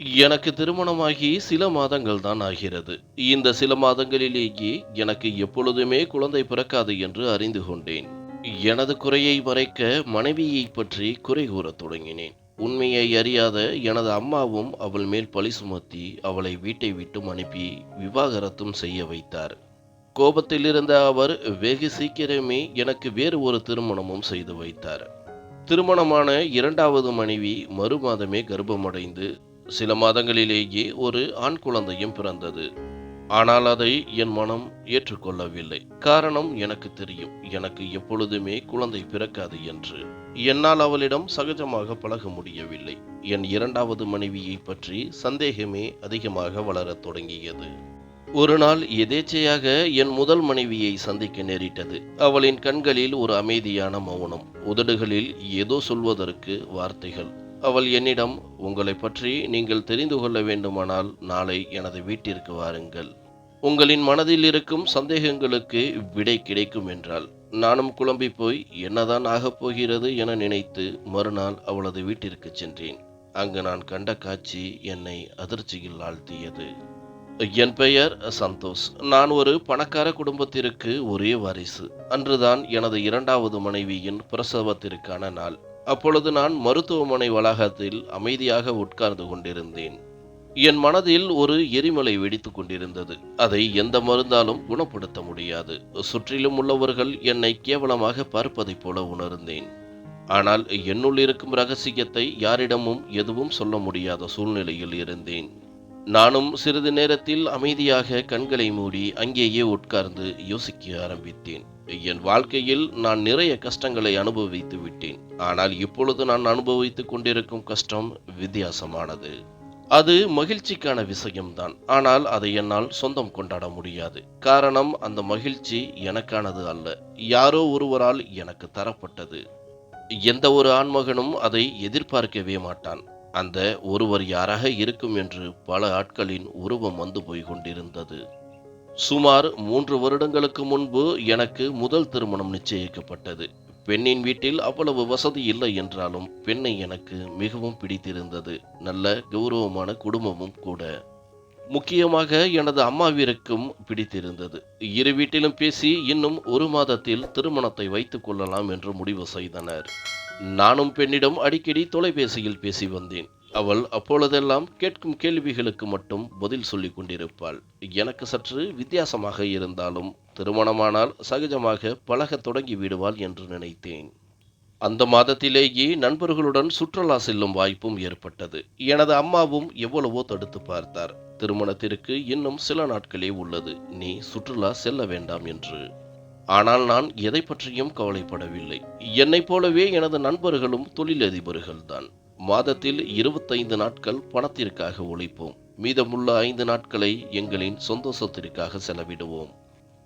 எனக்கு திருமணமாகி சில மாதங்கள் தான் ஆகிறது. இந்த சில மாதங்களிலேயே எனக்கு எப்பொழுதுமே குழந்தை பிறக்காது என்று அறிந்து கொண்டேன். எனது குறையை மறைக்க மனைவியை பற்றி குறை கூறத் தொடங்கினேன். உண்மையை அறியாத எனது அம்மாவும் அவள் மேல் பழி சுமத்தி அவளை வீட்டை விட்டும் அனுப்பி விவாகரத்தும் செய்ய வைத்தார். கோபத்தில் இருந்த அவர் வெகு சீக்கிரமே எனக்கு வேறு ஒரு திருமணமும் செய்து வைத்தார். திருமணமான இரண்டாவது மனைவி மறு மாதமே கர்ப்பமடைந்து சில மாதங்களிலேயே ஒரு ஆண் குழந்தையும் பிறந்தது. ஆனால் அதை என் மனம் ஏற்றுக்கொள்ளவில்லை. காரணம் எனக்கு தெரியும். எனக்கு எப்பொழுதுமே குழந்தை பிறக்காது என்று. என்னால் அவளிடம் சகஜமாக பழக முடியவில்லை. என் இரண்டாவது மனைவியை பற்றி சந்தேகமே அதிகமாக வளரத் தொடங்கியது. ஒரு நாள் எதேச்சையாக என் முதல் மனைவியை சந்திக்க நேரிட்டது. அவளின் கண்களில் ஒரு அமைதியான மௌனம். உதடுகளில் ஏதோ சொல்வதற்கு வார்த்தைகள். அவள் என்னிடம் உங்களை பற்றி நீங்கள் தெரிந்து கொள்ள வேண்டுமானால் நாளை எனது வீட்டிற்கு வாருங்கள். உங்களின் மனதில் இருக்கும் சந்தேகங்களுக்கு விடை கிடைக்கும் என்றால் நானும் குழம்பி போய் என்னதான் ஆகப் போகிறது என நினைத்து மறுநாள் அவளது வீட்டிற்கு சென்றேன். அங்கு நான் கண்ட காட்சி என்னை அதிர்ச்சியில் ஆழ்த்தியது. என் பெயர் சந்தோஷ். நான் ஒரு பணக்கார குடும்பத்திற்கு ஒரே வாரிசு. அன்றுதான் எனது இரண்டாவது மனைவியின் பிரசவத்திற்கான நாள். அப்பொழுது நான் மருத்துவமனை வளாகத்தில் அமைதியாக உட்கார்ந்து கொண்டிருந்தேன். என் மனதில் ஒரு எரிமலை வெடித்துக் கொண்டிருந்தது. அதை எந்த மருந்தாலும் குணப்படுத்த முடியாது. சுற்றிலும் உள்ளவர்கள் என்னை கேவலமாக பார்ப்பதைப் போல உணர்ந்தேன். ஆனால் என்னுள் இருக்கும் ரகசியத்தை யாரிடமும் எதுவும் சொல்ல முடியாத சூழ்நிலையில் இருந்தேன். நானும் சிறிது நேரத்தில் அமைதியாக கண்களை மூடி அங்கேயே உட்கார்ந்து யோசிக்க ஆரம்பித்தேன். என் வாழ்க்கையில் நான் நிறைய கஷ்டங்களை அனுபவித்து விட்டேன். ஆனால் இப்பொழுது நான் அனுபவித்துக் கொண்டிருக்கும் கஷ்டம் வித்தியாசமானது. அது மகிழ்ச்சிக்கான விஷயம்தான். ஆனால் அதை என்னால் சொந்தம் கொண்டாட முடியாது. காரணம் அந்த மகிழ்ச்சி எனக்கானது அல்ல. யாரோ ஒருவரால் எனக்கு தரப்பட்டது. எந்த ஒரு ஆண்மகனும் அதை எதிர்பார்க்கவே மாட்டான். அந்த ஒருவர் யாராக இருக்கும் என்று பல ஆட்களின் உருவம் வந்து போய் கொண்டிருந்தது. சுமார் மூன்று வருடங்களுக்கு முன்பு எனக்கு முதல் திருமணம் நிச்சயிக்கப்பட்டது. பெண்ணின் வீட்டில் அவ்வளவு வசதி இல்லை என்றாலும் பெண்ணை எனக்கு மிகவும் பிடித்திருந்தது. நல்ல கௌரவமான குடும்பமும் கூட. முக்கியமாக எனது அம்மாவிற்கும் பிடித்திருந்தது. இரு வீட்டிலும் பேசி இன்னும் ஒரு மாதத்தில் திருமணத்தை வைத்துக் கொள்ளலாம் என்று முடிவு செய்தனர். நானும் பெண்ணிடம் அடிக்கடி தொலைபேசியில் பேசி வந்தேன். அவள் அப்பொழுதெல்லாம் கேட்கும் கேள்விகளுக்கு மட்டும் பதில் சொல்லி கொண்டிருப்பாள். எனக்கு சற்று வித்தியாசமாக இருந்தாலும் திருமணமானால் சகஜமாக பழகத் தொடங்கி விடுவாள் என்று நினைத்தேன். அந்த மாதத்திலேயே நண்பர்களுடன் சுற்றுலா செல்லும் வாய்ப்பும் ஏற்பட்டது. எனது அம்மாவும் எவ்வளவோ தடுத்து பார்த்தார். திருமணத்திற்கு இன்னும் சில நாட்களே உள்ளது. நீ சுற்றுலா செல்ல வேண்டாம் என்று. ஆனால் நான் எதை பற்றியும் கவலைப்படவில்லை. என்னைப் போலவே எனது நண்பர்களும் தொழிலதிபர்கள்தான். மாதத்தில் இருபத்தைந்து நாட்கள் பணத்திற்காக உழைப்போம். மீதமுள்ள ஐந்து நாட்களை எங்களின் சந்தோஷத்திற்காக செலவிடுவோம்.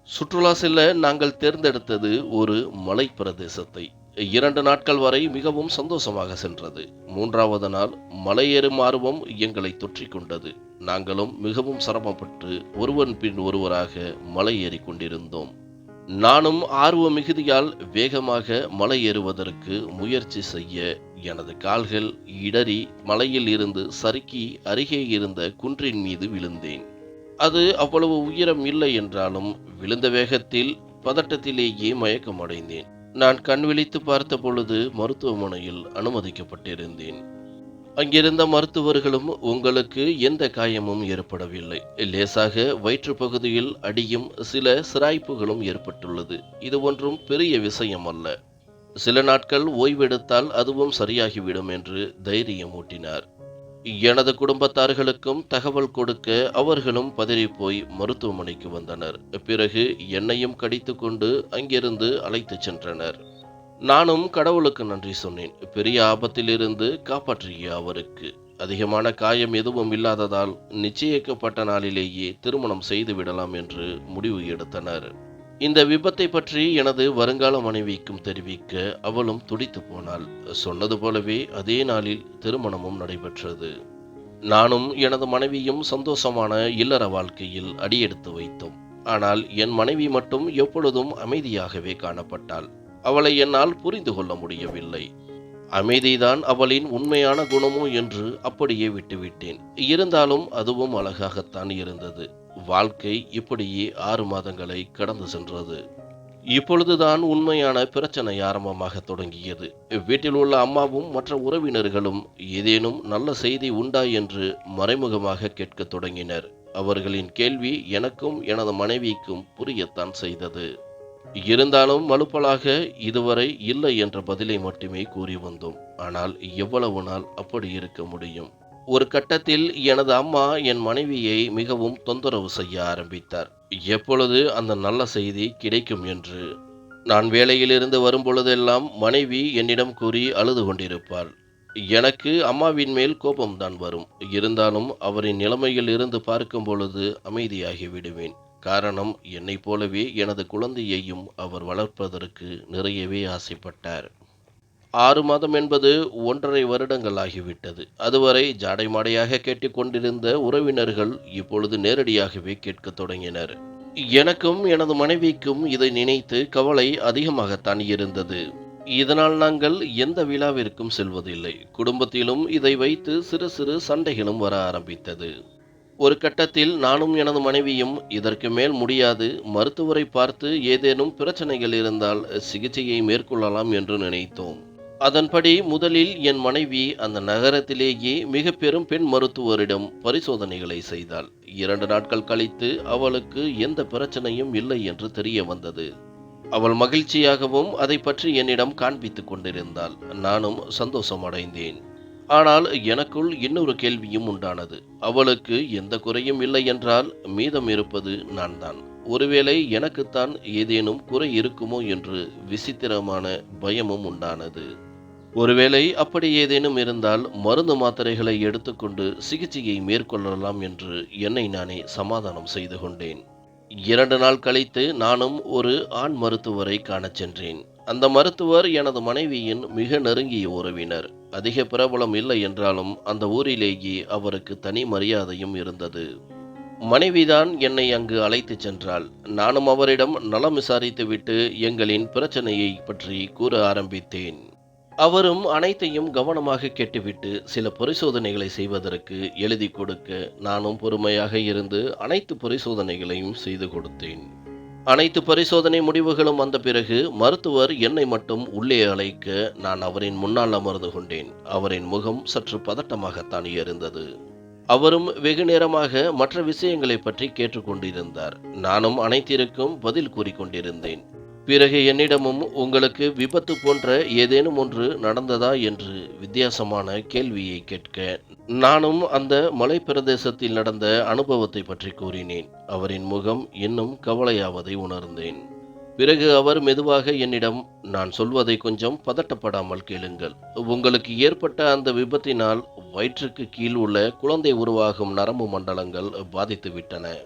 சுற்றுலா செல்ல நாங்கள் தேர்ந்தெடுத்தது ஒரு மலை பிரதேசத்தை. இரண்டு நாட்கள் வரை மிகவும் சந்தோஷமாக சென்றது. மூன்றாவது நாள் மலையேறும் ஆர்வம் எங்களை தொற்றிக் கொண்டது. நாங்களும் மிகவும் சிரமப்பட்டு ஒருவன் பின் ஒருவராக மலை ஏறிக் கொண்டிருந்தோம். நானும் ஆர்வ மிகுதியால் வேகமாக மலை ஏறுவதற்கு முயற்சி செய்ய எனது கால்கள் இடறி மலையில் இருந்து சறுக்கி அருகே இருந்த குன்றின் மீது விழுந்தேன். அது அவ்வளவு உயரம் இல்லை என்றாலும் விழுந்த வேகத்தில் பதட்டத்திலேயே மயக்கமடைந்தேன். நான் கண் விழித்து பார்த்த பொழுது மருத்துவமனையில் அனுமதிக்கப்பட்டிருந்தேன். அங்கிருந்த மருத்துவர்களும் உங்களுக்கு எந்த காயமும் ஏற்படவில்லை. லேசாக வயிற்று பகுதியில் அடியும் சில சிராய்ப்புகளும் ஏற்பட்டுள்ளது. இது ஒன்றும் பெரிய விஷயம் அல்ல. சில நாட்கள் ஓய்வெடுத்தால் அதுவும் சரியாகிவிடும் என்று தைரியம் ஊட்டினார். எனது குடும்பத்தார்களுக்கும் தகவல் கொடுக்க அவர்களும் பதறிப்போய் மருத்துவமனைக்கு வந்தனர். பிறகு என்னையும் கடித்துக்கொண்டு அங்கிருந்து அழைத்துச் சென்றனர். நானும் கடவுளுக்கு நன்றி சொன்னேன். பெரிய ஆபத்திலிருந்து காப்பாற்றிய அவருக்கு. அதிகமான காயம் எதுவும் இல்லாததால் நிச்சயிக்கப்பட்ட நாளிலேயே திருமணம் செய்து விடலாம் என்று முடிவு எடுத்தனர். இந்த விபத்தை பற்றி எனது வருங்கால மனைவிக்கும் தெரிவிக்க அவளும் துடித்து போனாள். சொன்னது போலவே அதே நாளில் திருமணமும் நடைபெற்றது. நானும் எனது மனைவியும் சந்தோஷமான இல்லற வாழ்க்கையில் அடியெடுத்து வைத்தோம். ஆனால் என் மனைவி மட்டும் எப்பொழுதும் அமைதியாகவே காணப்பட்டாள். அவளை என்னால் புரிந்து கொள்ள முடியவில்லை. அமைதிதான் அவளின் உண்மையான குணமோ என்று அப்படியே விட்டுவிட்டேன். இருந்தாலும் அதுவும் அழகாகத்தான் இருந்தது. வாழ்க்கை இப்படியே ஆறு மாதங்களை கடந்து சென்றது. இப்பொழுதுதான் உண்மையான பிரச்சனை ஆரம்பமாக தொடங்கியது. வீட்டில் உள்ள அம்மாவும் மற்ற உறவினர்களும் ஏதேனும் நல்ல செய்தி உண்டா என்று மறைமுகமாக கேட்கத் தொடங்கினர். அவர்களின் கேள்வி எனக்கும் எனது மனைவிக்கும் புரியத்தான் செய்தது. இருந்தாலும் மலுப்பலாக இதுவரை இல்லை என்ற பதிலை மட்டுமே கூறி வந்தோம். ஆனால் எவ்வளவு நாள் அப்படி இருக்க முடியும்? ஒரு கட்டத்தில் எனது அம்மா என் மனைவியை மிகவும் தொந்தரவு செய்ய ஆரம்பித்தார். எப்பொழுது அந்த நல்ல செய்தி கிடைக்கும் என்று? நான் வேலையிலிருந்து வரும்பொழுதெல்லாம் மனைவி என்னிடம் கூறி அழுது கொண்டிருப்பாள். எனக்கு அம்மாவின் மேல் கோபம்தான் வரும். இருந்தாலும் அவரின் நிலைமையில் இருந்து பார்க்கும் பொழுது அமைதியாகி விடுவேன். காரணம் என்னைப் போலவே எனது குழந்தையையும் அவர் வளர்ப்பதற்கு நிறையவே ஆசைப்பட்டார். ஆறு மாதம் என்பது ஒன்றரை வருடங்கள் ஆகிவிட்டது அதுவரை ஜாடை மாடையாக கேட்டுக்கொண்டிருந்த உறவினர்கள் இப்பொழுது நேரடியாகவே கேட்கத் தொடங்கினர். எனக்கும் எனது மனைவிக்கும் இதை நினைத்து கவலை அதிகமாகத்தான் இருந்தது. இதனால் நாங்கள் எந்த விழாவிற்கும் செல்வதில்லை. குடும்பத்திலும் இதை வைத்து சிறு சிறு சண்டைகளும் வர ஆரம்பித்தது. ஒரு கட்டத்தில் நானும் எனது மனைவியும் இதற்கு மேல் முடியாது மருத்துவரை பார்த்து ஏதேனும் பிரச்சனைகள் இருந்தால் சிகிச்சையை மேற்கொள்ளலாம் என்று நினைத்தோம். அதன்படி முதலில் என் மனைவி அந்த நகரத்திலேயே மிக பெரும் பெண் மருத்துவரிடம் பரிசோதனைகளை செய்தாள். இரண்டு நாட்கள் கழித்து அவளுக்கு எந்த பிரச்சனையும் இல்லை என்று தெரிய வந்தது. அவள் மகிழ்ச்சியாகவும் அதை பற்றி என்னிடம் காண்பித்துக் கொண்டிருந்தாள். நானும் சந்தோஷம் அடைந்தேன் ஆனால் எனக்குள் இன்னொரு கேள்வியும் உண்டானது. அவளுக்கு எந்த குறையும் இல்லை என்றால் மீதம் இருப்பது நான் தான் ஒருவேளை எனக்குத்தான் ஏதேனும் குறை இருக்குமோ என்று விசித்திரமான பயமும் உண்டானது. ஒருவேளை அப்படி ஏதேனும் இருந்தால் மருந்து மாத்திரைகளை எடுத்துக்கொண்டு சிகிச்சையை மேற்கொள்ளலாம் என்று என்னை நானே சமாதானம் செய்து கொண்டேன். இரண்டு நாள் கழித்து நானும் ஒரு ஆண் மருத்துவரை காணச் சென்றேன். அந்த மருத்துவர் எனது மனைவியின் மிக நெருங்கிய உறவினர். அதிக பிரபலம் இல்லை என்றாலும் அந்த ஊரிலேயே அவருக்கு தனி மரியாதையும் இருந்தது. மனைவிதான் என்னை அங்கு அழைத்துச் சென்றாள். நானும் அவரிடம் நலம் விசாரித்துவிட்டு எங்களின் பிரச்சனையை பற்றி கூற ஆரம்பித்தேன். அவரும் அனைத்தையும் கவனமாக கேட்டுவிட்டு சில பரிசோதனைகளை செய்வதற்கு எழுதி கொடுக்க நானும் பொறுமையாக இருந்து அனைத்து பரிசோதனைகளையும் செய்து கொடுத்தேன். அனைத்து பரிசோதனை முடிவுகளும் வந்த பிறகு மருத்துவர் என்னை மட்டும் உள்ளே அழைக்க நான் அவரின் முன்னால் அமர்ந்து கொண்டேன். அவரின் முகம் சற்று பதட்டமாகத்தான் இருந்தது அவரும் வெகு நேரமாக மற்ற விஷயங்களை பற்றி கேட்டுக்கொண்டிருந்தார். நானும் அனைத்திற்கும் பதில் கூறிக்கொண்டிருந்தேன். பிறகு என்னிடமும் உங்களுக்கு விபத்து போன்ற ஏதேனும் ஒன்று நடந்ததா என்று வித்தியாசமான கேள்வியை கேட்க நானும் அந்த மலை பிரதேசத்தில் நடந்த அனுபவத்தை பற்றி கூறினேன். அவரின் முகம் இன்னும் கவலையாவதை உணர்ந்தேன். பிறகு அவர் மெதுவாக என்னிடம் நான் சொல்வதை கொஞ்சம் பதட்டப்படாமல் கேளுங்கள். உங்களுக்கு ஏற்பட்ட அந்த விபத்தினால் வயிற்றுக்கு கீழ் உள்ள குழந்தை உருவாகும் நரம்பு மண்டலங்கள் பாதித்து விட்டன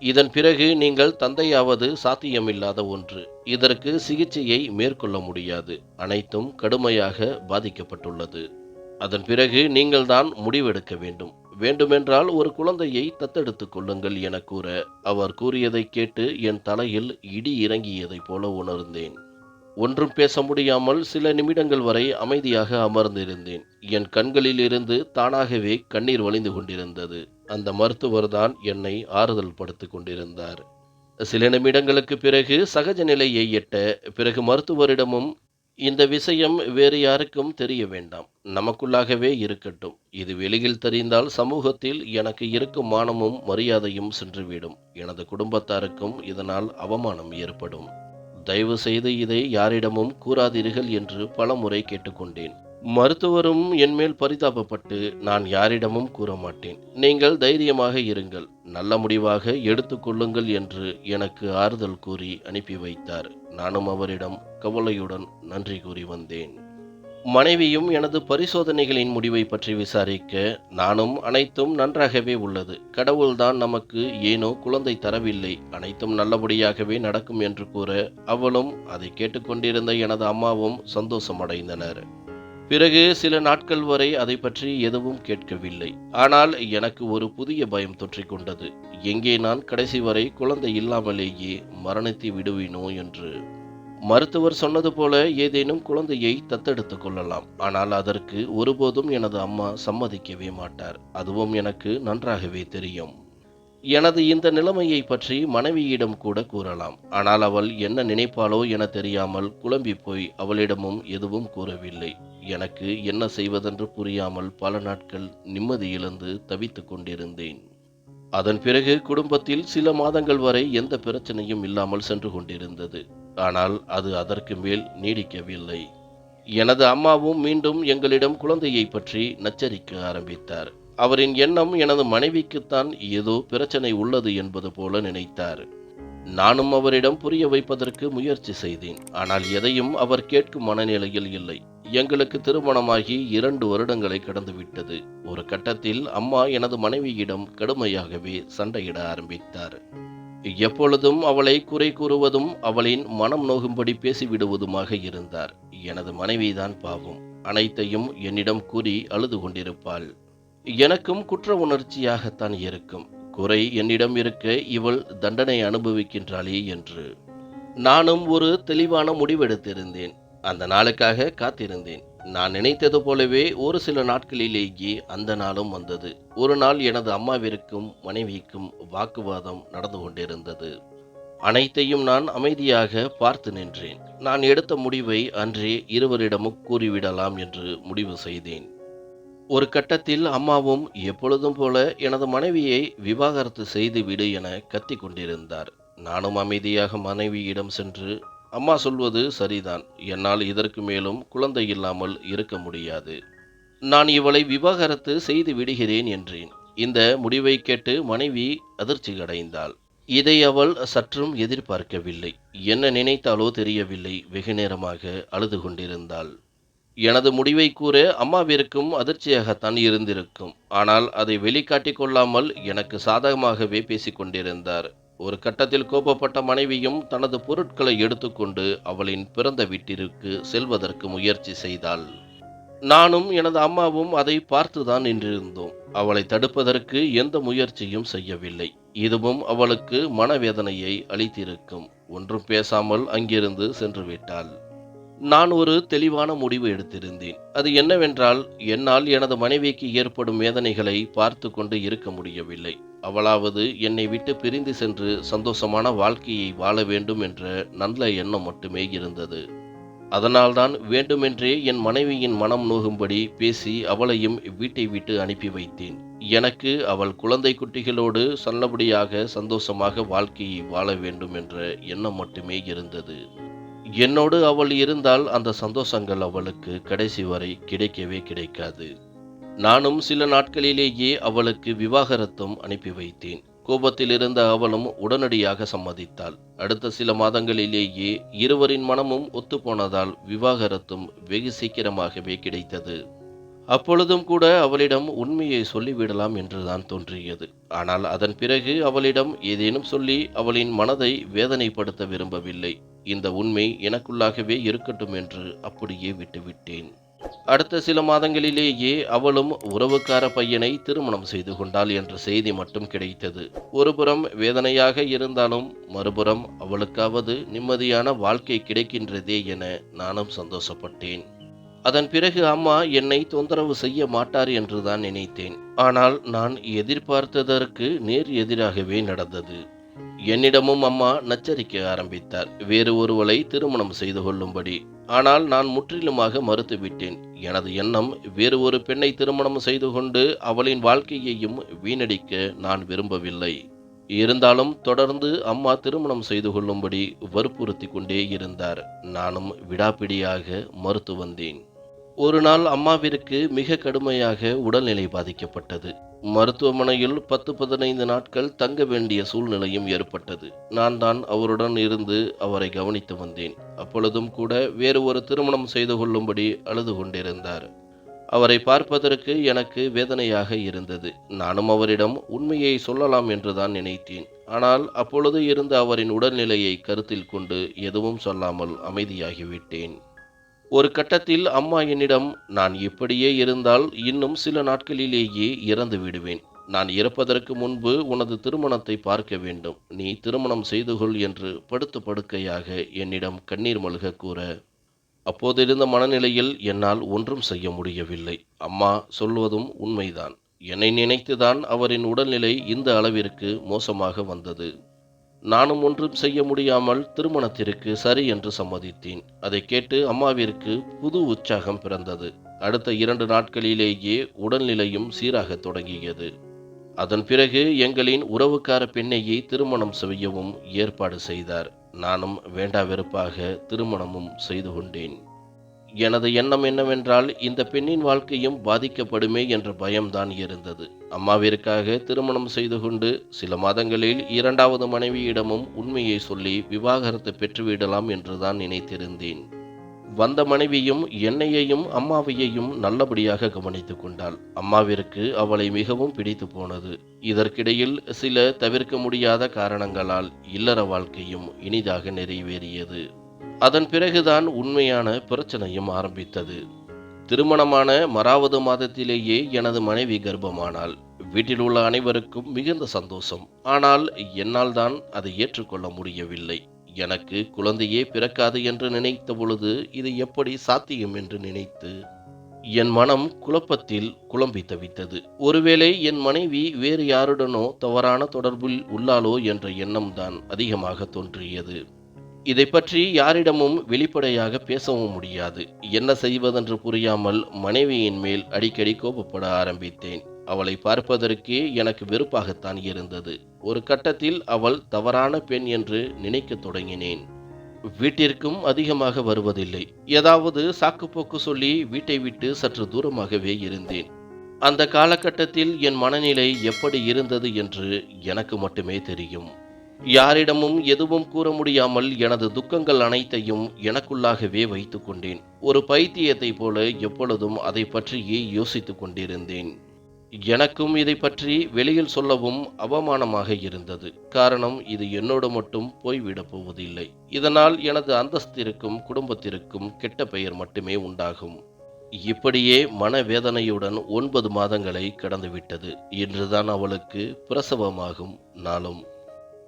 இதன் பிறகு நீங்கள் தந்தையாவது சாத்தியமில்லாத ஒன்று. இதற்கு சிகிச்சையை மேற்கொள்ள முடியாது. அனைத்தும் கடுமையாக பாதிக்கப்பட்டுள்ளது. அதன் பிறகு நீங்கள்தான் முடிவெடுக்க வேண்டும். வேண்டுமென்றால் ஒரு குழந்தையை தத்தெடுத்துக் கொள்ளுங்கள் என கூற அவர் கூறியதை கேட்டு என் தலையில் இடி இறங்கியதைப் போல உணர்ந்தேன். ஒன்றும் பேச முடியாமல் சில நிமிடங்கள் வரை அமைதியாக அமர்ந்திருந்தேன். என் கண்களிலிருந்து தானாகவே கண்ணீர் வழிந்து கொண்டிருந்தது. அந்த மருத்துவர்தான் என்னை ஆறுதல் படுத்திக் கொண்டிருந்தார். சில நிமிடங்களுக்கு பிறகு சகஜ நிலையை எட்ட பிறகு மருத்துவரிடமும் இந்த விஷயம் வேறு யாருக்கும் தெரிய வேண்டாம். நமக்குள்ளாகவே இருக்கட்டும். இது வெளியில் தெரிந்தால் சமூகத்தில் எனக்கு இருக்கும் மானமும் மரியாதையும் சென்றுவிடும். எனது குடும்பத்தாருக்கும் இதனால் அவமானம் ஏற்படும். தயவு செய்து இதை யாரிடமும் கூறாதீர்கள் என்று பலமுறை கேட்டுக்கொண்டேன். மருத்துவரும் என்மேல் பரிதாபப்பட்டு நான் யாரிடமும் கூற மாட்டேன் நீங்கள் தைரியமாக இருங்கள். நல்ல முடிவாக எடுத்துக்கொள்ளுங்கள் என்று எனக்கு ஆறுதல் கூறி அனுப்பி வைத்தார். நானும் அவரிடம் கவலையுடன் நன்றி கூறி வந்தேன். மனைவியும் எனது பரிசோதனைகளின் முடிவை பற்றி விசாரிக்க நானும் அனைத்தும் நன்றாகவே உள்ளது. கடவுள்தான் நமக்கு ஏனோ குழந்தை தரவில்லை. அனைத்தும் நல்லபடியாகவே நடக்கும் என்று கூற அவளும் அதை கேட்டுக்கொண்டிருந்த எனது அம்மாவும் சந்தோஷமடைந்தனர். பிறகு சில நாட்கள் வரை அதை பற்றி எதுவும் கேட்கவில்லை. ஆனால் எனக்கு ஒரு புதிய பயம் தொற்றிக் கொண்டது எங்கே நான் கடைசி வரை குழந்தை இல்லாமலேயே மரணித்து விடுவேனோ என்று. மருத்துவர் சொன்னது போல ஏதேனும் குழந்தையை தத்தெடுத்துக் கொள்ளலாம். ஆனால் அதற்கு ஒருபோதும் எனது அம்மா சம்மதிக்கவே மாட்டார். அதுவும் எனக்கு நன்றாகவே தெரியும். எனது இந்த நிலைமையை பற்றி மனைவியிடம் கூட கூறலாம். ஆனால் அவள் என்ன நினைப்பாளோ என தெரியாமல் குழம்பி போய் அவளிடமும் எதுவும் கூறவில்லை. எனக்கு என்ன செய்வதென்று புரியாமல் பல நாட்கள் நிம்மதி இழந்து தவித்துக் கொண்டிருந்தேன். அதன் பிறகு குடும்பத்தில் சில மாதங்கள் வரை எந்த பிரச்சனையும் இல்லாமல் சென்று கொண்டிருந்தது. ஆனால் அது அதற்கு மேல் நீடிக்கவில்லை. எனது அம்மாவும் மீண்டும் எங்களிடம் குழந்தையை பற்றி நச்சரிக்க ஆரம்பித்தார். அவரின் எண்ணம் எனது மனைவிக்குத்தான் ஏதோ பிரச்சனை உள்ளது என்பது போல நினைத்தார். நானும் அவரிடம் புரிய வைப்பதற்கு முயற்சி செய்தேன். ஆனால் எதையும் அவர் கேட்கும் மனநிலையில் இல்லை. எங்களுக்கு திருமணமாகி இரண்டு வருடங்களை கடந்துவிட்டது. ஒரு கட்டத்தில் அம்மா எனது மனைவியிடம் கடுமையாகவே சண்டையிட ஆரம்பித்தார். எப்பொழுதும் அவளை குறை கூறுவதும் அவளின் மனம் நோகும்படி பேசிவிடுவதுமாக இருந்தார். எனது மனைவிதான் பாவம். அனைத்தையும் என்னிடம் கூறி அழுது கொண்டிருப்பாள். எனக்கும் குற்ற உணர்ச்சியாகத்தான் இருக்கும். குறை என்னிடம் இருக்க இவள் தண்டனை அனுபவிக்கின்றாளே என்று. நானும் ஒரு தெளிவான முடிவெடுத்திருந்தேன். அந்த நாளுக்காக காத்திருந்தேன். நான் நினைத்தது போலவே ஒரு சில நாட்களிலேயே அந்த நாளும் வந்தது. ஒரு நாள் எனது அம்மாவிற்கும் மனைவிக்கும் வாக்குவாதம் நடந்து கொண்டிருந்தது. அனைத்தையும் நான் அமைதியாக பார்த்து நின்றேன். நான் எடுத்த முடிவை அன்றே இருவரிடமும் கூறிவிடலாம் என்று முடிவு செய்தேன். ஒரு கட்டத்தில் அம்மாவும் எப்பொழுதும் போல எனது மனைவியை விவாகரத்து செய்து விடு என கத்தி கொண்டிருந்தார். நானும் அமைதியாக மனைவியிடம் சென்று அம்மா சொல்வது சரிதான். என்னால் இதற்கு மேலும் குழந்தை இல்லாமல் இருக்க முடியாது. நான் இவளை விவாகரத்து செய்து விடுகிறேன் என்றேன். இந்த முடிவை கேட்டு மனைவி அதிர்ச்சி அடைந்தாள் இதை அவள் சற்றும் எதிர்பார்க்கவில்லை. என்ன நினைத்தாலோ தெரியவில்லை. வெகு நேரமாக அழுது கொண்டிருந்தாள். எனது முடிவை கூற அம்மாவிற்கும் அதிர்ச்சியாகத்தான் இருந்திருக்கும். ஆனால் அதை வெளிக்காட்டிக் கொள்ளாமல் எனக்கு சாதகமாகவே பேசிக் கொண்டிருந்தார். ஒரு கட்டத்தில் கோபப்பட்ட மனைவியும் தனது பொருட்களை எடுத்துக்கொண்டு அவளின் பிறந்த வீட்டிற்கு செல்வதற்கு முயற்சி செய்தாள். நானும் எனது அம்மாவும் அதை பார்த்துதான் நின்றிருந்தோம். அவளை தடுப்பதற்கு எந்த முயற்சியும் செய்யவில்லை. இதுவும் அவளுக்கு மனவேதனையை அளித்திருக்கும். ஒன்றும் பேசாமல் அங்கிருந்து சென்று விட்டாள். நான் ஒரு தெளிவான முடிவு எடுத்திருந்தேன். அது என்னவென்றால் என்னால் எனது மனைவிக்கு ஏற்படும் வேதனைகளை பார்த்து கொண்டு இருக்க முடியவில்லை. அவளாவது என்னை விட்டு பிரிந்து சென்று சந்தோஷமான வாழ்க்கையை வாழ வேண்டும் என்ற நல்ல எண்ணம் மட்டுமே இருந்தது. அதனால்தான் வேண்டுமென்றே என் மனைவியின் மனம் நோகும்படி பேசி அவளையும் வீட்டை விட்டு அனுப்பி வைத்தேன். எனக்கு அவள் குழந்தை குட்டிகளோடு நல்லபடியாக சந்தோஷமாக வாழ்க்கையை வாழ வேண்டும் என்ற எண்ணம் மட்டுமே இருந்தது. என்னோடு அவள் இருந்தால் அந்த சந்தோஷங்கள் அவளுக்கு கடைசி வரை கிடைக்கவே கிடைக்காது. நானும் சில நாட்களிலேயே அவளுக்கு விவாகரத்தும் அனுப்பி வைத்தேன். கோபத்தில் இருந்த அவளும் உடனடியாக சம்மதித்தாள். அடுத்த சில மாதங்களிலேயே இருவரின் மனமும் ஒத்துப்போனதால் விவாகரத்தும் வெகு சீக்கிரமாகவே கிடைத்தது. அப்பொழுதும் கூட அவளிடம் உண்மையை சொல்லிவிடலாம் என்றுதான் தோன்றியது. ஆனால் அதன் பிறகு அவளிடம் ஏதேனும் சொல்லி அவளின் மனதை வேதனைப்படுத்த விரும்பவில்லை. இந்த உண்மை எனக்குள்ளாகவே இருக்கட்டும் என்று அப்படியே விட்டுவிட்டேன். அடுத்த சில மாதங்களிலேயே அவளும் உறவுக்கார பையனை திருமணம் செய்து கொண்டாள் என்ற செய்தி மட்டும் கிடைத்தது. ஒருபுறம் வேதனையாக இருந்தாலும் மறுபுறம் அவளுக்காவது நிம்மதியான வாழ்க்கை கிடைக்கின்றதே என நானும் சந்தோஷப்பட்டேன். அதன் பிறகு அம்மா என்னை தொந்தரவு செய்ய மாட்டார் என்றுதான் நினைத்தேன். ஆனால் நான் எதிர்பார்த்ததற்கு நேர் எதிராகவே நடந்தது. என்னிடமும் அம்மா நச்சரிக்க ஆரம்பித்தார் வேறு ஒருவளை திருமணம் செய்து கொள்ளும்படி ஆனால் நான் முற்றிலுமாக மறுத்துவிட்டேன். எனது எண்ணம் வேறு ஒரு பெண்ணை திருமணம் செய்து கொண்டு அவளின் வாழ்க்கையையும் வீணடிக்க நான் விரும்பவில்லை. இருந்தாலும் தொடர்ந்து அம்மா திருமணம் செய்து கொள்ளும்படி வற்புறுத்தி கொண்டே இருந்தார். நானும் விடாப்பிடியாக மறுத்து வந்தேன். ஒரு நாள் அம்மாவிற்கு மிக கடுமையாக உடல்நிலை பாதிக்கப்பட்டது. மருத்துவமனையில் பத்து பதினைந்து நாட்கள் தங்க வேண்டிய சூழ்நிலையும் ஏற்பட்டது. நான் தான் அவருடன் இருந்து அவரை கவனித்து வந்தேன். அப்பொழுதும் கூட வேறு ஒரு திருமணம் செய்து கொள்ளும்படி அழுது கொண்டிருந்தார். அவரை பார்ப்பதற்கு எனக்கு வேதனையாக இருந்தது. நானும் அவரிடம் உண்மையை சொல்லலாம் என்றுதான் நினைத்தேன். ஆனால் அப்பொழுது இருந்த அவரின் உடல்நிலையை கருத்தில் கொண்டு எதுவும் சொல்லாமல் அமைதியாகிவிட்டேன். ஒரு கட்டத்தில் அம்மா என்னிடம் நான் இப்படியே இருந்தால் இன்னும் சில நாட்களிலேயே இறந்து விடுவேன். நான் இறப்பதற்கு முன்பு உனது திருமணத்தை பார்க்க வேண்டும். நீ திருமணம் செய்து கொள் என்று படுத்து படுக்கையாக என்னிடம் கண்ணீர் மல்க கூற அப்போதிருந்த மனநிலையில் என்னால் ஒன்றும் செய்ய முடியவில்லை. அம்மா சொல்வதும் உண்மைதான். என்னை நினைத்துதான் அவரின் உடல்நிலை இந்த அளவிற்கு மோசமாக வந்தது. நானும் ஒன்றும் செய்ய முடியாமல் திருமணத்திற்கு சரி என்று சம்மதித்தேன். அதை கேட்டு அம்மாவிற்கு புது உற்சாகம் பிறந்தது. அடுத்த இரண்டு நாட்களிலேயே உடல்நிலையும் சீராகத் தொடங்கியது. அதன் பிறகு எங்களின் உறவுக்கார பெண்ணையை திருமணம் செய்யவும் ஏற்பாடு செய்தார். நானும் வேண்டா வெறுப்பாக திருமணமும் செய்து கொண்டேன். எனது எண்ணம் என்னவென்றால் இந்த பெண்ணின் வாழ்க்கையும் பாதிக்கப்படுமே என்ற பயம்தான் இருந்தது. அம்மாவிற்காக திருமணம் செய்து கொண்டு சில மாதங்களில் இரண்டாவது மனைவியிடமும் உண்மையை சொல்லி விவாகரத்து பெற்றுவிடலாம் என்றுதான் நினைத்திருந்தேன். வந்த மனைவியும் என்னையையும் அம்மாவையையும் நல்லபடியாக கவனித்துக் கொண்டாள். அம்மாவிற்கு அவளை மிகவும் பிடித்து போனது. இதற்கிடையில் சில தவிர்க்க முடியாத காரணங்களால் இல்லற வாழ்க்கையும் இனிதாக நிறைவேறியது. அதன் பிறகுதான் உண்மையான பிரச்சனையும் ஆரம்பித்தது. திருமணமான மறாவது மாதத்திலேயே எனது மனைவி கர்ப்பமானாள். வீட்டில் உள்ள அனைவருக்கும் மிகுந்த சந்தோஷம். ஆனால் என்னால் தான் அதை ஏற்றுக்கொள்ள முடியவில்லை. எனக்கு குழந்தையே பிறக்காது என்று நினைத்த பொழுது இது எப்படி சாத்தியம் என்று நினைத்து என் மனம் குழப்பத்தில் குழம்பி தவித்தது ஒருவேளை என் மனைவி வேறு யாருடனோ தவறான தொடர்பில் உள்ளாளோ என்ற எண்ணம்தான் அதிகமாக தோன்றியது. இதை பற்றி யாரிடமும் வெளிப்படையாக பேசவும் முடியாது. என்ன செய்வதென்று புரியாமல் மனைவியின் மேல் அடிக்கடி கோபப்பட ஆரம்பித்தேன். அவளை பார்ப்பதற்கே எனக்கு வெறுப்பாகத்தான் இருந்தது. ஒரு கட்டத்தில் அவள் தவறான பெண் என்று நினைக்கத் தொடங்கினேன். வீட்டிற்கும் அதிகமாக வருவதில்லை. ஏதாவது சாக்குப்போக்கு சொல்லி வீட்டை விட்டு சற்று தூரமாகவே இருந்தேன். அந்த காலகட்டத்தில் என் மனநிலை எப்படி இருந்தது என்று எனக்கு மட்டுமே தெரியும். யாரிடமும் எதுவும் கூற முடியாமல் எனது துக்கங்கள் அனைத்தையும் எனக்குள்ளாகவே வைத்துக் கொண்டேன். ஒரு பைத்தியத்தைப் போல எப்பொழுதும் அதை பற்றியே யோசித்துக் கொண்டிருந்தேன். எனக்கும் இதை பற்றி வெளியில் சொல்லவும் அவமானமாக இருந்தது. காரணம் இது என்னோடு மட்டும் போய்விடப் போவதில்லை. இதனால் எனது அந்தஸ்திற்கும் குடும்பத்திற்கும் கெட்ட பெயர் மட்டுமே உண்டாகும். இப்படியே மனவேதனையுடன் ஒன்பது மாதங்களை கடந்துவிட்டது. இன்றுதான் அவளுக்கு பிரசவமாகும் நாளும்.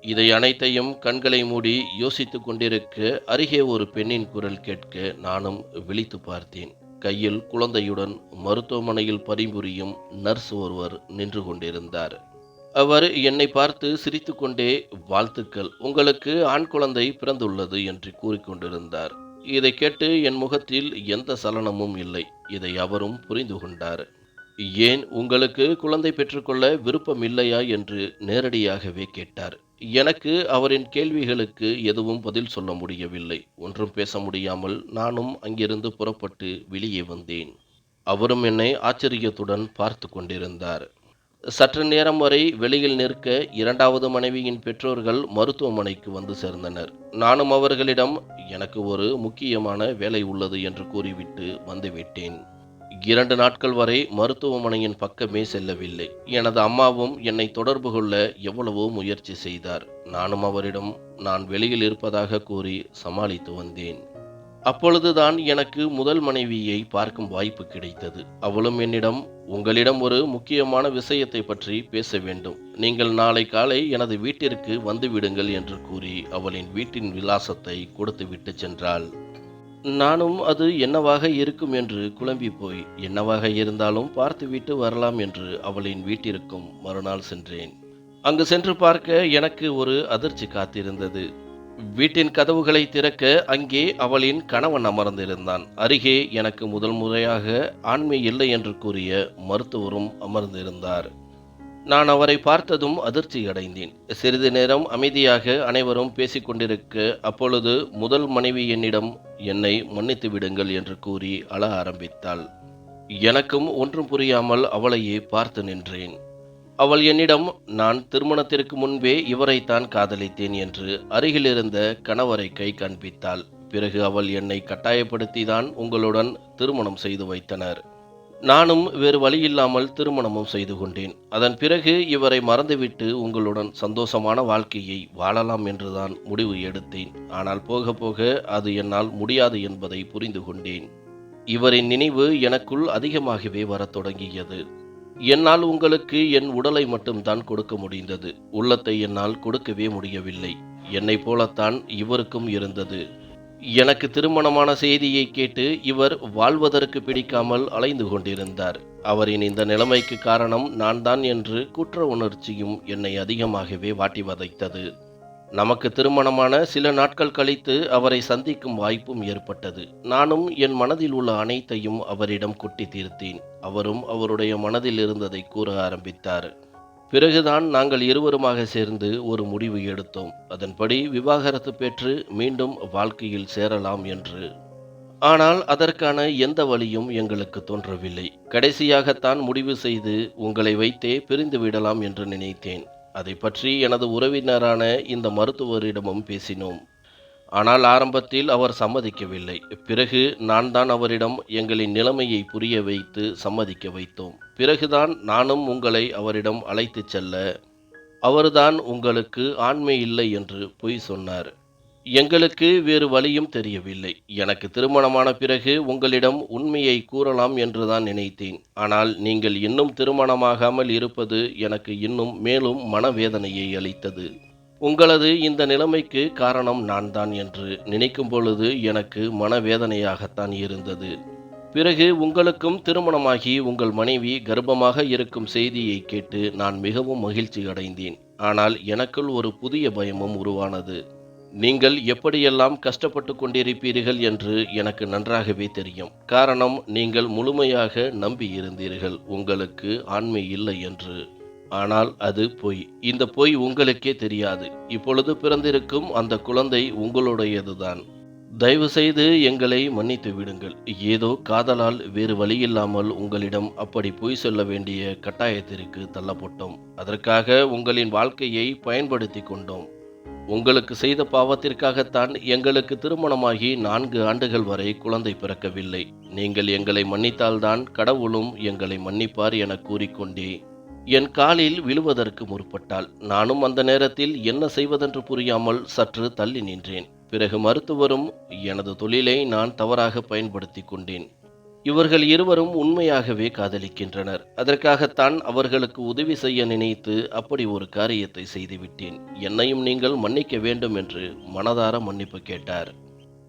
இதை அனைத்தையும் கண்களை மூடி யோசித்து கொண்டிருக்க அருகே ஒரு பெண்ணின் குரல் கேட்க நானும் விழித்து பார்த்தேன். கையில் குழந்தையுடன் மருத்துவமனையில் பணிபுரியும் நர்ஸ் ஒருவர் நின்று கொண்டிருந்தார். அவர் என்னை பார்த்து சிரித்துக்கொண்டே வாழ்த்துக்கள் உங்களுக்கு ஆண் குழந்தை பிறந்துள்ளது என்று கூறிக்கொண்டிருந்தார் இதை கேட்டு என் முகத்தில் எந்த சலனமும் இல்லை. இதை அவரும் புரிந்து கொண்டார். ஏன் உங்களுக்கு குழந்தை பெற்றுக்கொள்ள விருப்பம் இல்லையா? என்று நேரடியாகவே கேட்டார். எனக்கு அவரின் கேள்விகளுக்கு எதுவும் பதில் சொல்ல முடியவில்லை. ஒன்றும் பேச முடியாமல் நானும் அங்கிருந்து புறப்பட்டு வெளியே வந்தேன். அவரும் என்னை ஆச்சரியத்துடன் பார்த்து கொண்டிருந்தார். சற்று நேரம் வரை வெளியில் நிற்க இரண்டாவது மனைவியின் பெற்றோர்கள் மருத்துவமனைக்கு வந்து சேர்ந்தனர். நானும் அவர்களிடம் எனக்கு ஒரு முக்கியமான வேலை உள்ளது என்று கூறிவிட்டு வந்துவிட்டேன் இரண்டு நாட்கள் வரை மருத்துவமனையின் பக்கமே செல்லவில்லை. எனது அம்மாவும் என்னை தொடர்பு கொள்ள எவ்வளவோ முயற்சி செய்தார். நானும் அவரிடம் நான் வெளியில் இருப்பதாக கூறி சமாளித்து வந்தேன். அப்பொழுதுதான் எனக்கு முதல் மனைவியை பார்க்கும் வாய்ப்பு கிடைத்தது. அவளும் என்னிடம் உங்களிடம் ஒரு முக்கியமான விஷயத்தை பற்றி பேச வேண்டும். நீங்கள் நாளை காலை எனது வீட்டிற்கு வந்துவிடுங்கள் என்று கூறி அவளின் வீட்டின் விலாசத்தை கொடுத்துவிட்டு சென்றாள். நானும் அது என்னவாக இருக்கும் என்று குழம்பி போய் என்னவாக இருந்தாலும் பார்த்துவிட்டு வரலாம் என்று அவளின் வீட்டிற்கும் மறுநாள் சென்றேன். அங்கு சென்று பார்க்க எனக்கு ஒரு அதிர்ச்சி காத்திருந்தது. வீட்டின் கதவுகளை திறக்க அங்கே அவளின் கணவன் அமர்ந்திருந்தான். அருகே எனக்கு முதல் முறையாக ஆண்மை இல்லை என்று கூறிய மருத்துவரும் அமர்ந்திருந்தார். நான் அவரை பார்த்ததும் அதிர்ச்சி அடைந்தேன். சிறிது நேரம் அமைதியாக அனைவரும் பேசிக்கொண்டிருக்க அப்பொழுது முதல் மனைவி என்னிடம் என்னை மன்னித்து விடுங்கள் என்று கூறி அழ ஆரம்பித்தாள். எனக்கும் ஒன்றும் புரியாமல் அவளையே பார்த்து நின்றேன். அவள் என்னிடம் நான் திருமணத்திற்கு முன்பே இவரைத்தான் காதலித்தேன் என்று அருகிலிருந்த கணவரை கை காண்பித்தாள். பிறகு அவள் என்னை கட்டாயப்படுத்திதான் உங்களுடன் திருமணம் செய்து வைத்தனர். நானும் வேறு வழியில்லாமல் திருமணமும் செய்து கொண்டேன். அதன் பிறகு இவரை மறந்துவிட்டு உங்களுடன் சந்தோஷமான வாழ்க்கையை வாழலாம் என்றுதான் முடிவு எடுத்தேன். ஆனால் போக போக அது என்னால் முடியாது என்பதை புரிந்து கொண்டேன். இவரின் நினைவு எனக்குள் அதிகமாகவே வரத் தொடங்கியது. என்னால் உங்களுக்கு என் உடலை மட்டும்தான் கொடுக்க முடிந்தது. உள்ளத்தை என்னால் கொடுக்கவே முடியவில்லை. என்னைப் போலத்தான் இவருக்கும் இருந்தது. எனக்கு திருமணமான செய்தியை கேட்டு இவர் வாழ்வதற்கு பிடிக்காமல் அலைந்து கொண்டிருந்தார். அவரின் இந்த நிலைமைக்கு காரணம் நான் தான் என்று குற்ற உணர்ச்சியும் என்னை அதிகமாகவே வாட்டி வதைத்தது. நமக்கு திருமணமான சில நாட்கள் கழித்து அவரை சந்திக்கும் வாய்ப்பும் ஏற்பட்டது. நானும் என் மனதில் உள்ள அனைத்தையும் அவரிடம் கொட்டி தீர்த்தேன். அவரும் அவருடைய மனதில் இருந்ததை கூற ஆரம்பித்தார். பிறகுதான் நாங்கள் இருவருமாக சேர்ந்து ஒரு முடிவு எடுத்தோம். அதன்படி விவாகரத்து பெற்று மீண்டும் வாழ்க்கையில் சேரலாம் என்று. ஆனால் அதற்கான எந்த வழியும் எங்களுக்கு தோன்றவில்லை. கடைசியாகத்தான் முடிவு செய்து உங்களை வைத்தே பிரிந்து விடலாம் என்று நினைத்தேன். அதை பற்றி எனது உறவினரான இந்த மருத்துவரிடமும் பேசினோம். ஆனால் ஆரம்பத்தில் அவர் சம்மதிக்கவில்லை. பிறகு நான் தான் அவரிடம் எங்களின் நிலைமையை புரிய வைத்து சம்மதிக்க வைத்தோம். பிறகுதான் நானும் உங்களை அவரிடம் அழைத்துச் செல்ல அவர்தான் உங்களுக்கு ஆண்மை இல்லை என்று பொய் சொன்னார். எங்களுக்கு வேறு வழியும் தெரியவில்லை. எனக்கு திருமணமான பிறகு உங்களிடம் உண்மையை கூறலாம் என்றுதான் நினைத்தேன். ஆனால் நீங்கள் இன்னும் திருமணமாகாமல் இருப்பது எனக்கு இன்னும் மேலும் மனவேதனையை அளித்தது. உங்களது இந்த நிலைமைக்கு காரணம் நான் தான் என்று நினைக்கும் பொழுது எனக்கு மனவேதனையாகத்தான் இருந்தது. பிறகு உங்களுக்கும் திருமணமாகி உங்கள் மனைவி கர்ப்பமாக இருக்கும் செய்தியை கேட்டு நான் மிகவும் மகிழ்ச்சி அடைந்தேன். ஆனால் எனக்குள் ஒரு புதிய பயமும் உருவானது. நீங்கள் எப்படியெல்லாம் கஷ்டப்பட்டு கொண்டிருப்பீர்கள் என்று எனக்கு நன்றாகவே தெரியும். காரணம் நீங்கள் முழுமையாக நம்பி இருந்தீர்கள் உங்களுக்கு ஆண்மை இல்லை என்று. ஆனால் அது பொய். இந்த பொய் உங்களுக்கே தெரியாது. இப்பொழுது பிறந்திருக்கும் அந்த குழந்தை உங்களுடையதுதான். தயவு செய்து எங்களை மன்னித்து விடுங்கள். ஏதோ காதலால் வேறு வழியில்லாமல் உங்களிடம் அப்படி பொய் சொல்ல வேண்டிய கட்டாயத்திற்கு தள்ளப்பட்டோம். அதற்காக உங்களின் வாழ்க்கையை பயன்படுத்தி கொண்டோம். உங்களுக்கு செய்த பாவத்திற்காகத்தான் எங்களுக்கு திருமணமாகி நான்கு ஆண்டுகள் வரை குழந்தை பிறக்கவில்லை. நீங்கள் எங்களை மன்னித்தால்தான் கடவுளும் எங்களை மன்னிப்பார் என கூறிக்கொண்டே என் காலில் விழுவதற்கு முற்பட்டாள் நானும் அந்த நேரத்தில் என்ன செய்வதென்று புரியாமல் சற்று தள்ளி நின்றேன். பிறகு மருத்துவரும் எனது தொழிலை நான் தவறாக பயன்படுத்தி கொண்டேன். இவர்கள் இருவரும் உண்மையாகவே காதலிக்கின்றனர். அதற்காகத்தான் அவர்களுக்கு உதவி செய்ய நினைத்து அப்படி ஒரு காரியத்தை செய்துவிட்டேன். என்னையும் நீங்கள் மன்னிக்க வேண்டும் என்று மனதார மன்னிப்பு கேட்டார்.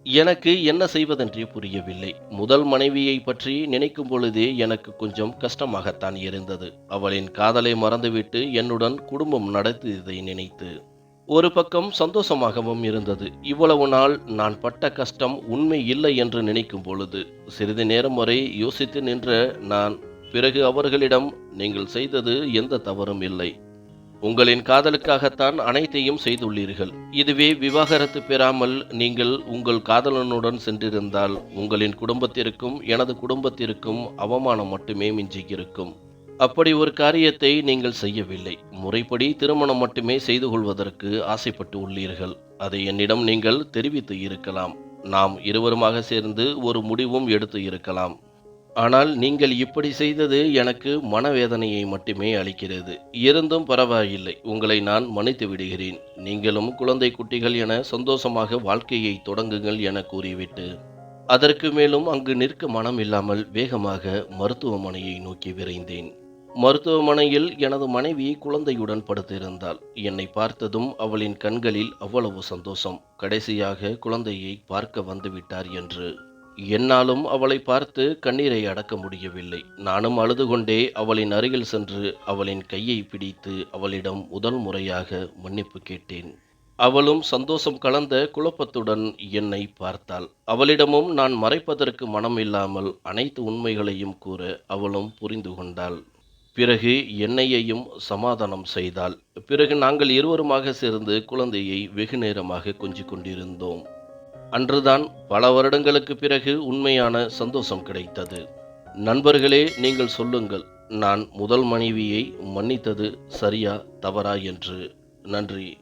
எனக்கு என்ன செய்வதென்றே புரியவில்லை. முதல் மனைவியை பற்றி நினைக்கும் பொழுதே எனக்கு கொஞ்சம் கஷ்டமாகத்தான் இருந்தது. அவளின் காதலை மறந்துவிட்டு என்னுடன் குடும்பம் நடத்தியதை நினைத்து ஒரு பக்கம் சந்தோஷமாகவும் இருந்தது. இவ்வளவு நாள் நான் பட்ட கஷ்டம் உண்மை இல்லை என்று நினைக்கும் பொழுது சிறிது நேரம் வரை யோசித்து நின்ற நான் பிறகு அவர்களிடம் நீங்கள் செய்தது எந்த தவறும் இல்லை. உங்களின் காதலுக்காகத்தான் அனைத்தையும் செய்துள்ளீர்கள். இதுவே விவாகரத்து பெறாமல் நீங்கள் உங்கள் காதலனுடன் சென்றிருந்தால் உங்களின் குடும்பத்திற்கும் எனது குடும்பத்திற்கும் அவமானம் மட்டுமே மிஞ்சியிருக்கும். அப்படி ஒரு காரியத்தை நீங்கள் செய்யவில்லை. முறைப்படி திருமணம் மட்டுமே செய்து கொள்வதற்கு ஆசைப்பட்டு உள்ளீர்கள். அதை என்னிடம் நீங்கள் தெரிவித்து இருக்கலாம். நாம் இருவருமாக சேர்ந்து ஒரு முடிவும் எடுத்து இருக்கலாம். ஆனால் நீங்கள் இப்படி செய்தது எனக்கு மனவேதனையை மட்டுமே அளிக்கிறது. இருந்தும் பரவாயில்லை. உங்களை நான் மன்னித்து விடுகிறேன். நீங்களும் குழந்தை குட்டிகள் என சந்தோஷமாக வாழ்க்கையை தொடங்குங்கள் என கூறிவிட்டு அதற்கு மேலும் அங்கு நிற்க மனம் இல்லாமல் வேகமாக மருத்துவமனையை நோக்கி விரைந்தேன். மருத்துவமனையில் எனது மனைவி குழந்தையுடன் படுத்திருந்தாள். என்னை பார்த்ததும் அவளின் கண்களில் அவ்வளவு சந்தோஷம். கடைசியாக குழந்தையை பார்க்க வந்துவிட்டார் என்று என்னாலும் அவளை பார்த்து கண்ணீரை அடக்க முடியவில்லை. நானும் அழுது கொண்டே அவளின் அருகில் சென்று அவளின் கையை பிடித்து அவளிடம் முதல் முறையாக மன்னிப்பு கேட்டேன். அவளும் சந்தோஷம் கலந்த குழப்பத்துடன் என்னை பார்த்தாள். அவளிடமும் நான் மறைப்பதற்கு மனம் இல்லாமல் அனைத்து உண்மைகளையும் கூற அவளும் புரிந்து கொண்டாள். பிறகு என்னையையும் சமாதானம் செய்தாள். பிறகு நாங்கள் இருவருமாக சேர்ந்து குழந்தையை வெகு நேரமாக கொஞ்சிக் கொண்டிருந்தோம். அன்றுதான் பல வருடங்களுக்கு பிறகு உண்மையான சந்தோஷம் கிடைத்தது. நண்பர்களே நீங்கள் சொல்லுங்கள் நான் முதல் மனைவியை மன்னித்தது சரியா தவறா என்று. நன்றி.